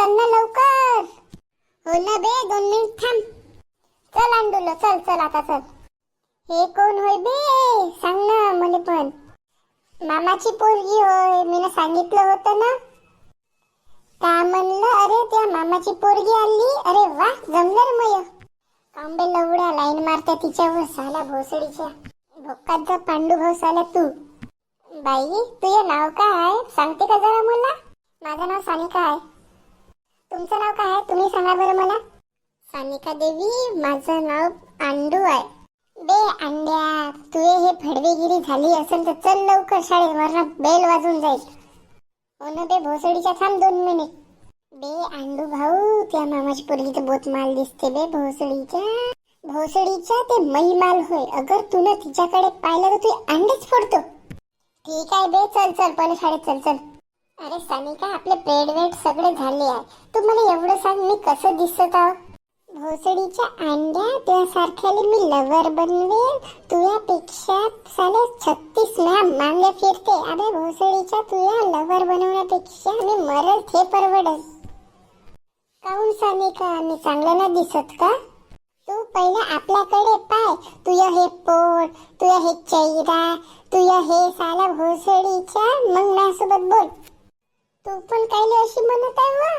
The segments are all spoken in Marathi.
चल ना लवकर. हो ना बे दोन मिनिट थांब. चल अंडुलो चल चल आता चल. हे कोण होय बे? सांग ना मला पण. मामाची पोरगी होय मी सांगितलं होतं ना. का म्हणलं अरे त्या मामाची पोरगी आली. अरे वा जमलं रे मय. कांबे लवड्या लाईन मारत्या तिच्यावर साला भोसडीच्या. भोकाचा पांडू भाऊ साला तू. बाई तुझं नाव काय? सांगते का जरा मला? माझं नाव सानिका आहे. तुमचं नाव काय आहे? तुम्ही सांगा बरं मला. सानिका देवी माझं नाव आंडू आहे. बे अंड्या तुझे हे फडवेगिरी झाली असेल तर चल लवकर शाळेत वरना बेल वाजून जाईल. हो ना बे भोसडीच्या थांब दोन मिनिट. बे आंडू भाऊ त्या मामाची पोरगीचं बोत माल दिसते बे भोसडीच्या. भोसडीच्या ते मैमाल होय. अगर तुला तिच्याकडे पाहिलं तर तू अंडेच फोडतो. ठीक आहे बे चल चल पहिले शाळेत चल चल. अरे सानिका आपले बेड वेट सगळे झाले आहे. तू मला एवढं सांग मी कसं दिसत आहो? भोसडीच्या अंड्या तुझ्यासारख्याला मी लवर बनवेल तुझ्यापेक्षा साले छत्तीस मॅम मांगे फिरते. अरे भोसडीच्या तुझ्या लवर बनवण्यापेक्षा मी मरल ते परवडल काऊन सानिका मी चांगलं ना दिसत का? तू पहिला आपल्याकडे पाय. तुझं हे पोट तुझं हे चेहरा तुझं हे साला भोसडीच्या मग माझ्यासोबत बोल. तू पण काही अशी म्हणत आहे वा?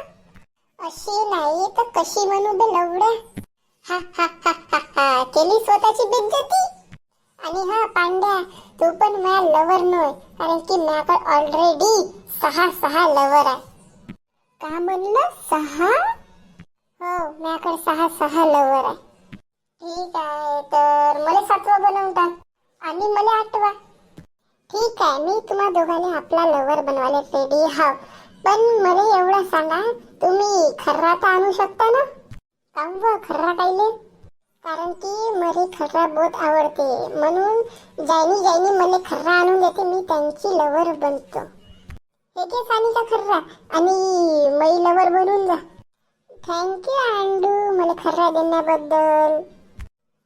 अशी नाही तर कशी म्हणू बे लवड्या हा हा हा हा हा. केली स्वतःची बेज्जती? आणि हा पांड्या तू पण माझ्या लवर नव्हे कारण की माझ्याकडे ऑलरेडी सहा सहा लवर आहे. का म्हणलं? सहा? हो माझ्याकडे सहा सहा लवर आहे. ठीक आहे तर मला सातवा बनवून टाक. आणि मला आठवा. ठीक आहे मी तुम्हा दोघांनी आपला लवर बनवायला रेडी हा पण मला एवढं सांगा तुम्ही खर्रा तर आणू शकता ना? काव खर्रा कायले कारण की मला खर्रा बहुत आवडते. म्हणून जायनी जायनी मला खर्रा आणून देते मी त्यांची लवर बनतो. हे घे सानीचा खर्रा आणि मई लवर बनवून जा. थँक्यू अंडू मला खर्रा देण्याबद्दल.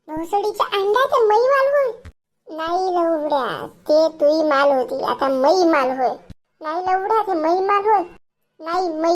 भोसडीच्या अंडा ते मालवण नाही लवड्या ते तुई माल होती आता मै माल होय नाही लवड्या ते मै माल होय नाही मै